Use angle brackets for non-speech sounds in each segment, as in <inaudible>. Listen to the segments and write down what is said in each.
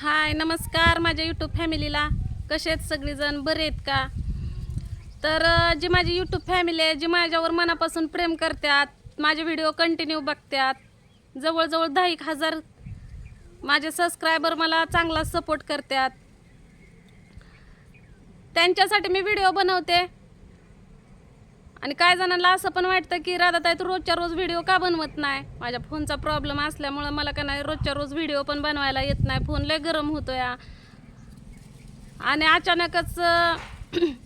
हाय नमस्कार माझ्या यूट्यूब फॅमिलीला. कसे आहेत सगळेजण? बरे आहेत का? तर जी माझी यूट्यूब फॅमिली आहे जी माझ्यावर मनापासून प्रेम करतात माझे व्हिडिओ कंटिन्यू बघतात जवळजवळ दहा एक हजार माझे सबस्क्रायबर मला चांगला सपोर्ट करतात. त्यांच्यासाठी मी व्हिडिओ बनवते. आणि काय जणांना असं पण वाटतं की राधाताई तू रोजच्या रोज व्हिडिओ का बनवत नाही? माझ्या फोनचा प्रॉब्लेम असल्यामुळं मला का नाही रोजच्या रोज व्हिडिओ पण बनवायला येत नाही. फोन लय गरम होतोय आणि अचानकच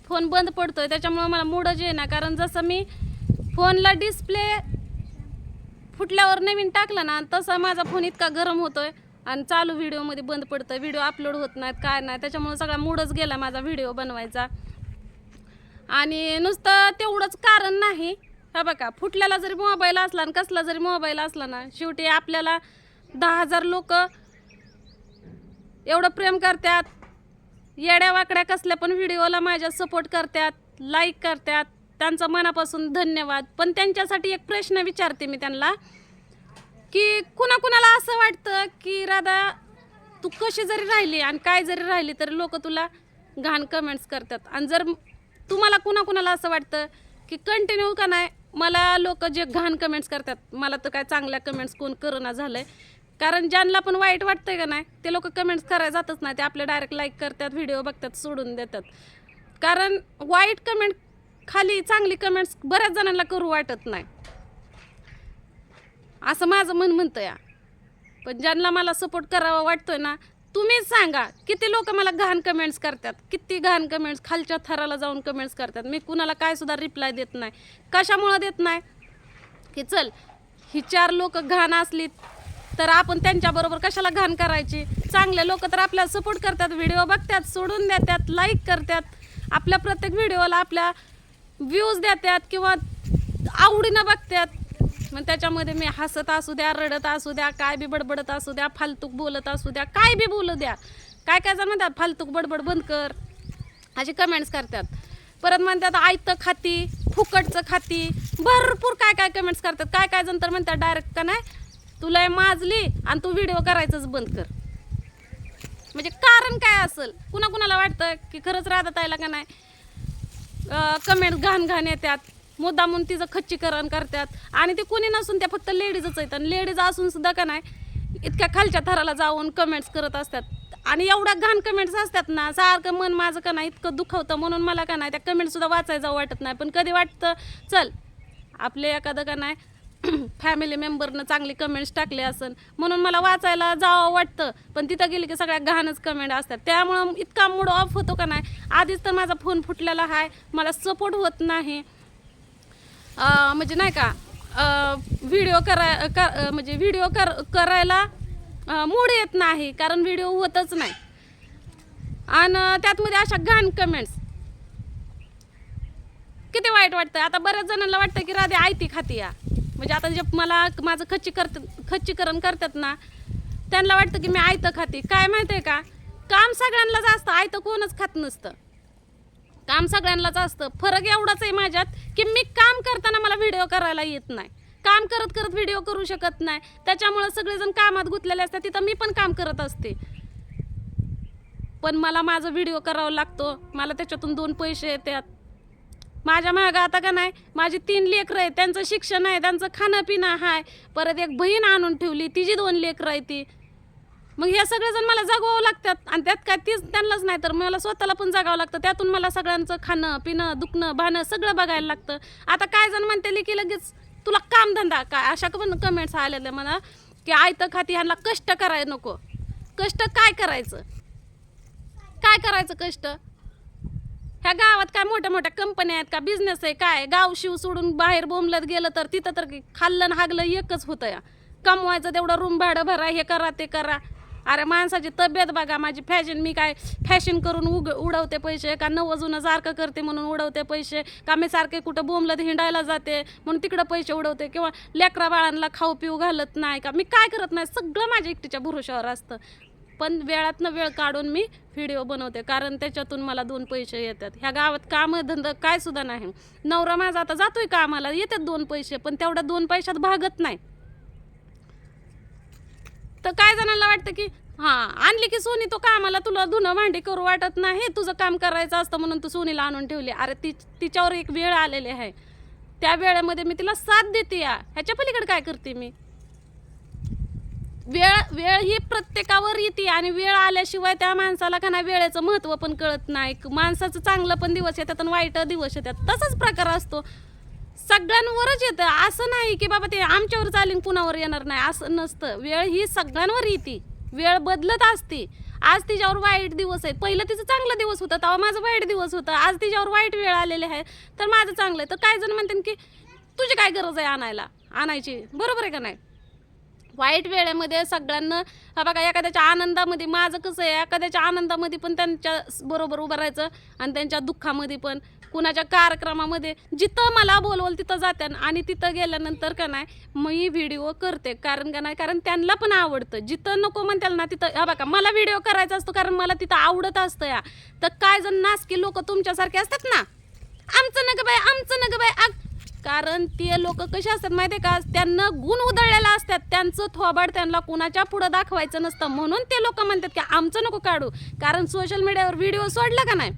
फोन <clears throat> बंद पडतोय. त्याच्यामुळं मला मूडच येईना. कारण जसं मी फोनला डिस्प्ले फुटल्यावर नवीन टाकलं ना तसा माझा फोन इतका गरम होतोय. आणि चालू व्हिडिओमध्ये बंद पडतोय. व्हिडिओ अपलोड होत नाहीत काय नाही त्याच्यामुळं सगळा मूडच गेला माझा व्हिडिओ बनवायचा. आणि नुसतं तेवढंच कारण नाही. हा बघा फुटलेला जरी मोबाईल असला आणि कसला जरी मोबाईल असला ना शेवटी आपल्याला दहा हजार लोक एवढं प्रेम करतात. येड्या वाकड्या कसल्या पण व्हिडिओला माझ्या सपोर्ट करतात लाईक करतात. त्यांचा मनापासून धन्यवाद. पण त्यांच्यासाठी एक प्रश्न विचारते मी त्यांना की कुणाकुणाला असं वाटतं की राधा तू कशी जरी राहिली आणि काय जरी राहिली तरी लोक तुला घाण कमेंट्स करतात. आणि जर तुम्हाला कुणाकुणाला असं वाटतं की कंटिन्यू का नाही? मला लोक जे घाण कमेंट्स करतात मला तर काय चांगल्या कमेंट्स कोण करोना झालंय. कारण ज्यांना पण वाईट वाटतंय का नाही ते लोक कमेंट्स करायला जातच नाही. ते आपले डायरेक्ट लाईक करतात व्हिडिओ बघतात सोडून देतात. कारण वाईट कमेंट खाली चांगली कमेंट्स बऱ्याच जणांना करू वाटत नाही. असं माझं मन म्हणतं या पण ज्यांना मला सपोर्ट करावा वाटतोय ना तुम्हीच सांगा किती लोक मला घाण कमेंट्स करतात किती घाण कमेंट्स खालच्या थराला जाऊन कमेंट्स करतात. मी कुणाला काय सुद्धा रिप्लाय देत नाही. कशामुळं देत नाही? की चल ही चार लोक घाण असली तर आपण त्यांच्याबरोबर कशाला घाण करायची? चांगले लोक तर आपल्याला सपोर्ट करतात व्हिडिओ बघतात सोडून देतात लाईक करतात. आपल्या प्रत्येक व्हिडिओला आपल्या व्ह्यूज देतात किंवा आवडीनं बघतात. मग त्याच्यामध्ये मी हसत असू द्या रडत असू द्या काय बी बडबडत असू द्या फालतूक बोलत असू द्या काय बी बोलू द्या. काय काय जण म्हणतात फालतूक बडबड बंद कर. असे कमेंट्स करतात. परत म्हणतात आयतं खाती फुकटचं खाती. भरपूर काय काय कमेंट्स करतात. काय काय जण तर म्हणतात डायरेक्ट का नाही तुला माजली आणि तू व्हिडिओ करायचंच बंद कर. म्हणजे कारण काय असेल? कुणाकुणाला वाटतं की खरंच राहतात आयला का नाही कमेंट घाण घाण येतात. मुद्दामून तिचं खच्चीकरण करतात. आणि ते कोणी नसून त्या फक्त लेडीजच आहेत. आणि लेडीज असून सुद्धा का नाही इतक्या खालच्या थराला जाऊन कमेंट्स करत असतात. आणि एवढ्या घाण कमेंट्स असतात ना सारखं मन माझं का नाही इतकं दुखवतं म्हणून मला का नाही त्या कमेंटसुद्धा वाचायचं वाटत नाही. पण कधी वाटतं चल आपले एखादं का नाही फॅमिली मेंबरनं चांगले कमेंट्स टाकले असन म्हणून मला वाचायला जावं वाटतं. पण तिथं गेली की सगळ्या घाणच कमेंट असतात. त्यामुळं इतका मूड ऑफ होतो का नाही आधीच तर माझा फोन फुटलेला आहे मला सपोर्ट होत नाही. अं, म्हणजे नाही का व्हिडिओ करा कर अं, म्हणजे व्हिडिओ कर करायला मूड येत नाही कारण व्हिडिओ होतच नाही. आणि त्यातमध्ये अशा घाण कमेंट्स किती वाईट वाटतं आता बऱ्याच जणांना वाटतं की राधे आयती खाती या. म्हणजे आता जे मला माझं खच्ची करत खच्चीकरण करतात ना त्यांना वाटतं की मी आयतं खाती. काय माहिती आहे का? काम सगळ्यांनाच असतं. आयतं कोणच खात नसतं. काम सगळ्यांनाच असतं. फरक एवढाच आहे माझ्यात की मी काम करताना मला व्हिडिओ करायला येत नाही. काम करत करत व्हिडिओ करू शकत नाही. त्याच्यामुळं सगळेजण कामात गुंतलेले असतात. तिथं मी पण काम करत असते. पण मला माझा व्हिडिओ करावा लागतो. मला त्याच्यातून दोन पैसे येतात. माझ्या मागं आता का नाही माझी तीन लेकरं आहेत. त्यांचं शिक्षण आहे त्यांचं खाणं पिणं आहे. परत एक बहीण आणून ठेवली. तिची दोन लेकरं आहे ती. मग हे सगळेजण मला जगवावं लागतात. आणि त्यात काय तीच त्यांनाच नाही तर मला स्वतःला पण जगावं लागतं. त्यातून मला सगळ्यांचं खाणं पिणं दुखणं भाणं सगळं बघायला लागतं. आता काय जण म्हणते की लगेच तुला कामधंदा काय? अशा पण कमेंट्स आलेल्या मला की आयतं खाती ह्यांना कष्ट करायला नको. कष्ट काय करायचं? काय करायचं कष्ट? ह्या गावात काय मोठ्या मोठ्या कंपन्या आहेत का? बिझनेस आहे काय? गाव शिव सोडून बाहेर बोंबलत गेलं तर तिथं तर खाल्लं हागलं एकच होतं या. कमवायचं तेवढं रूम भाडं भरा हे करा ते करा. अरे माणसाची तब्येत बघा माझी फॅशन मी काय फॅशन करून उग उडवते पैसे. का नऊ जुनं सारखं करते म्हणून उडवते पैसे. का मी सारखे कुठं बोंबलत हिंडायला जाते म्हणून तिकडं पैसे उडवते. किंवा लेकरा बाळांना खाऊ पिऊ घालत नाही का? मी काय करत नाही? सगळं माझ्या एकटीच्या भरोशावर असतं. पण वेळातनं वेळ काढून मी व्हिडिओ बनवते. कारण त्याच्यातून मला दोन पैसे येतात. ह्या गावात काम धंदा काय सुद्धा नाही. नवरा माझा आता जातोय कामाला. येतात दोन पैसे. पण तेवढ्या दोन पैशात भागत नाही. तर काय जणांना वाटतं की हा आणली की सोनी तो कामाला तुला धुणं भांडी करू वाटत नाही तुझं काम करायचं असतं म्हणून तू सोनीला आणून ठेवली. अरे ती तिच्यावर एक वेळ आलेली आहे. त्या वेळेमध्ये मी तिला साथ देते या. ह्याच्या पलीकडे काय करते मी? वेळ वेळ ही प्रत्येकावर येते आणि वेळ आल्याशिवाय त्या माणसाला का नाही वेळेचं महत्त्व पण कळत नाही. माणसाचं चांगलं पण दिवस येतात आणि वाईट दिवस येतात. तसाच प्रकार असतो. सगळ्यांवरच येतं. असं नाही की बाबा ते आमच्यावर चालेल कुणावर येणार नाही. असं नसतं. वेळ ही सगळ्यांवर येते. वेळ बदलत असते. आज तिच्यावर वाईट दिवस आहे पहिलं तिचं चांगलं दिवस होतं. तेव्हा माझं वाईट दिवस होतं. आज तिच्यावर वाईट वेळ आलेली आहे. तर माझं चांगलं आहे. तर काय जण म्हणतात की तुझी काय गरज आहे आणायला? आणायची. बरोबर आहे का नाही? वाईट वेळेमध्ये सगळ्यांना हा बघा एखाद्याच्या आनंदामध्ये माझं कसं आहे एखाद्याच्या आनंदामध्ये पण त्यांच्या बरोबर उभं राहायचं आणि त्यांच्या दुःखामध्ये पण. कुणाच्या कार्यक्रमामध्ये जिथं मला बोलवल तिथं जाते आणि तिथं गेल्यानंतर का नाही मी व्हिडिओ करते. कारण का नाही कारण त्यांना पण आवडतं. जिथं नको म्हणताल ना तिथं हा बघा मला व्हिडिओ करायचा असतो कारण मला तिथं आवडत असतं या. तर काय जण नासकी लोक तुमच्यासारखे असतात ना? आमचं नग बाय आमचं नग बाय कारण ते लोक कसे असतात माहिती आहे का? त्यांना गुण उधळलेला असतात. त्यांचं थोबाड त्यांना कुणाच्या पुढं दाखवायचं नसतं. म्हणून ते लोक म्हणतात की आमचं नको काढू. कारण सोशल मीडियावर व्हिडिओ सोडला का नाही?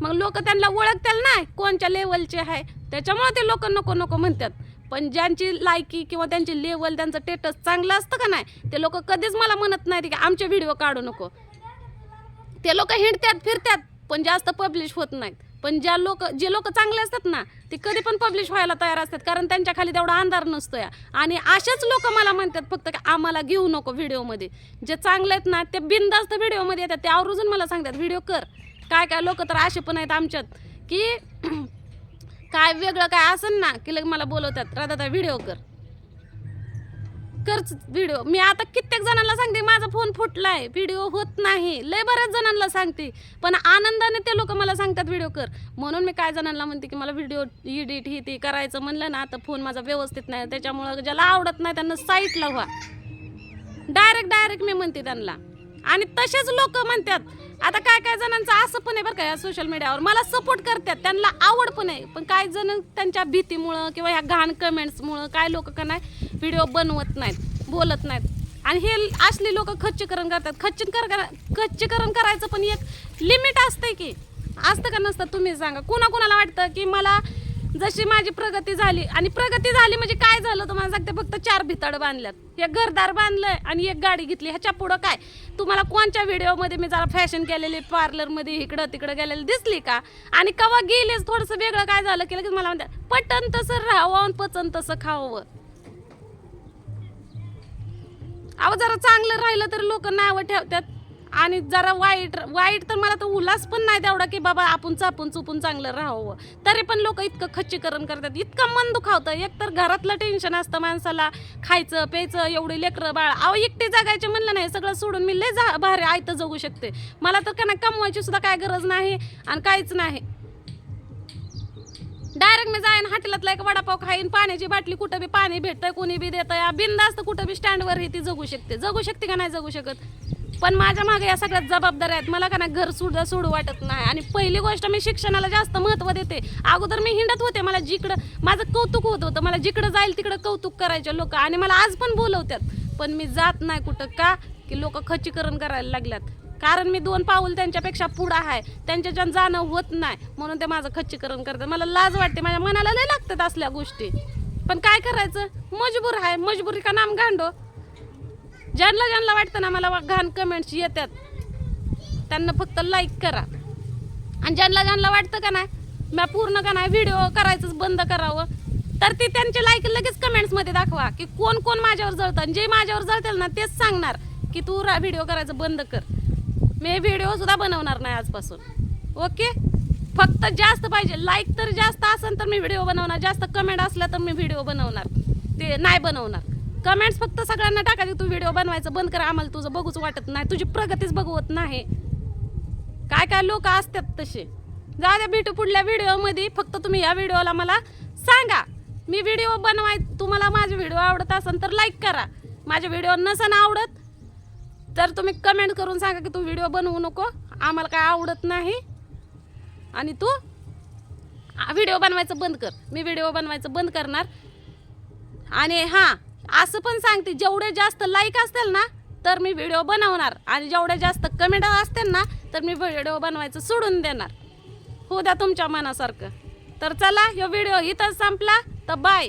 मग लोक त्यांना ओळखतील नाही कोणच्या लेवलचे आहे. त्याच्यामुळे ते लोक नको नको म्हणतात. पण ज्यांची लायकी किंवा त्यांची लेवल त्यांचं स्टेटस चांगलं असतं का नाही ते लोक कधीच मला म्हणत नाहीत की आमचे व्हिडिओ काढू नको. ते लोक हिंडतात फिरतात पण जास्त पब्लिश होत नाहीत. पण ज्या लोक जे लोक चांगले असतात ना ते कधी पण पब्लिश व्हायला तयार असतात. कारण त्यांच्या खाली तेवढा अंधार नसतो या आणि अशाच लोक मला म्हणतात फक्त की आम्हाला घेऊ नको व्हिडिओमध्ये. जे चांगले आहेत ना ते बिनधास्त व्हिडिओमध्ये येतात. ते आवर्जून मला सांगतात व्हिडिओ कर. काय काय लोक तर असे पण आहेत आमच्यात की <clears throat> काय वेगळं काय असेल ना की लग मला बोलवतात राधा व्हिडिओ कर. करच व्हिडिओ मी आता कित्येक जणांना सांगते माझा फोन फुटलाय. व्हिडिओ होत नाही. लय बऱ्याच जणांना सांगते. पण आनंदाने ते लोक मला सांगतात व्हिडिओ कर. म्हणून मी काय जणांना म्हणते की मला व्हिडिओ एडिट ही ते करायचं म्हणलं ना आता फोन माझा व्यवस्थित नाही. त्याच्यामुळं ज्याला आवडत नाही त्यांना साईटला व्हा. डायरेक्ट डायरेक्ट मी म्हणते त्यांना. आणि तसेच लोक म्हणतात आता काय काय जणांचं असं पण आहे बरं का या सोशल मीडियावर मला सपोर्ट करतात त्यांना आवड पण आहे. पण काय जण त्यांच्या भीतीमुळं किंवा ह्या घाण कमेंट्समुळं काय लोक का नाही व्हिडिओ बनवत नाहीत बोलत नाहीत. आणि हे असली लोक खच्चीकरण करतात. खच्चीकरण खच्चीकरण करायचं पण एक लिमिट असते की. असतं का नसतं तुम्ही सांगा. कुणाकुणाला वाटतं की मला जशी माझी प्रगती झाली आणि प्रगती झाली म्हणजे काय झालं तुम्हाला सांगते फक्त चार भितड बांधल्यात. एक घरदार बांधलंय आणि एक गाडी घेतली. ह्याच्या पुढं काय? तुम्हाला कोणत्या व्हिडिओमध्ये मी जरा फॅशन केलेली पार्लरमध्ये इकडं तिकडं गेलेली दिसली का? आणि कवा गेलीच थोडंसं वेगळं काय झालं की लगेच मला म्हणतात पटन तसं राहावं आणि पचन तसं खावं. अहो जरा चांगलं राहिलं तर लोक नावं ठेवतात. आणि जरा वाईट वाईट तर मला तर उल्हास पण नाही तेवढा की बाबा आपण चापून चुपून चांगलं राहावं. तरी पण लोक इतकं खच्चीकरण करतात इतकं मन दुखावतं. एक तर घरातलं टेन्शन असतं माणसाला खायचं प्यायचं एवढी लेकरं बाळ. अहो एकटे जगायचे म्हणलं नाही सगळं सोडून मी लय जा भारी आयतं जगू शकते. मला तर काय कमवायची सुद्धा काय गरज नाही आणि काहीच नाही. डायरेक्ट मी जाईन हॉटेलातला एक वडापाव खाईन पाण्याची बाटली कुठं बी पाणी भेटतंय कोणी बी देतंय. बिंदास्त कुठं बी स्टँडवर ही ती जगू शकते. जगू शकते का नाही जगू शकत? पण माझ्या मागे या सगळ्यात जबाबदाऱ्या आहेत. मला का नाही घर सुद्धा सोडू वाटत नाही. आणि पहिली गोष्ट मी शिक्षणाला जास्त महत्त्व देते. अगोदर मी हिंडत होते मला जिकडं माझं कौतुक होत होतं. मला जिकडं जाईल तिकडं कौतुक करायचे लोक. आणि मला आज पण बोलवतात पण मी जात नाही कुठं. का? की लोक खचीकरण करायला लागल्यात. कारण मी दोन पाऊल त्यांच्यापेक्षा पुढं आहे. त्यांच्याच्यान जाणं होत नाही. म्हणून ते माझं खच्चीकरण करतात. मला लाज वाटते. माझ्या मनाला लय लागतात असल्या गोष्टी. पण काय करायचं? मजबूर आहे. मजबुरी का नाम गांडो ज्यांना ज्यांना वाटतं ना मला घाण कमेंट्स येतात त्यांना फक्त लाईक करा. आणि ज्यांना ज्यांना वाटतं का नाही मी पूर्ण का नाही व्हिडिओ करायचंच बंद करावं तर ते त्यांचे लाईक लगेच कमेंट्समध्ये दाखवा की कोण कोण माझ्यावर जळतं. आणि जे माझ्यावर जळतील ना तेच सांगणार की तू रा व्हिडिओ करायचं बंद कर. मी व्हिडिओसुद्धा बनवणार नाही आजपासून. ओके फक्त जास्त पाहिजे. लाईक तर जास्त असेल तर मी व्हिडिओ बनवणार. जास्त कमेंट असल्या तर मी व्हिडिओ बनवणार. ते नाही बनवणार. कमेंट्स फक्त सगळ्यांना टाका तू व्हिडिओ बनवायचं बंद कर आम्हाला तुझं बघूच वाटत नाही. तुझी प्रगतीच बघवत नाही. काय काय लोक असतात तसे. जा द्या भेटू पुढल्या व्हिडिओमध्ये फक्त तुम्ही या व्हिडिओला मला सांगा. मी व्हिडिओ बनवाय तुम्हाला माझे व्हिडिओ आवडत असेल तर लाईक करा. माझे व्हिडिओ नसन आवडत तर तुम्ही कमेंट करून सांगा की तू व्हिडिओ बनवू नको. आम्हाला काय आवडत नाही. आणि तू व्हिडिओ बनवायचं बंद कर. मी व्हिडिओ बनवायचं बंद करणार. आणि हां असं पण सांगते जेवढे जास्त लाईक असतील ना तर मी व्हिडिओ बनवणार. आणि जेवढे जास्त कमेंट असतील ना तर मी व्हिडिओ बनवायचं सोडून देणार. हो द्या तुमच्या मनासारखं. तर चला ह्यो व्हिडिओ इथंच संपला. तर बाय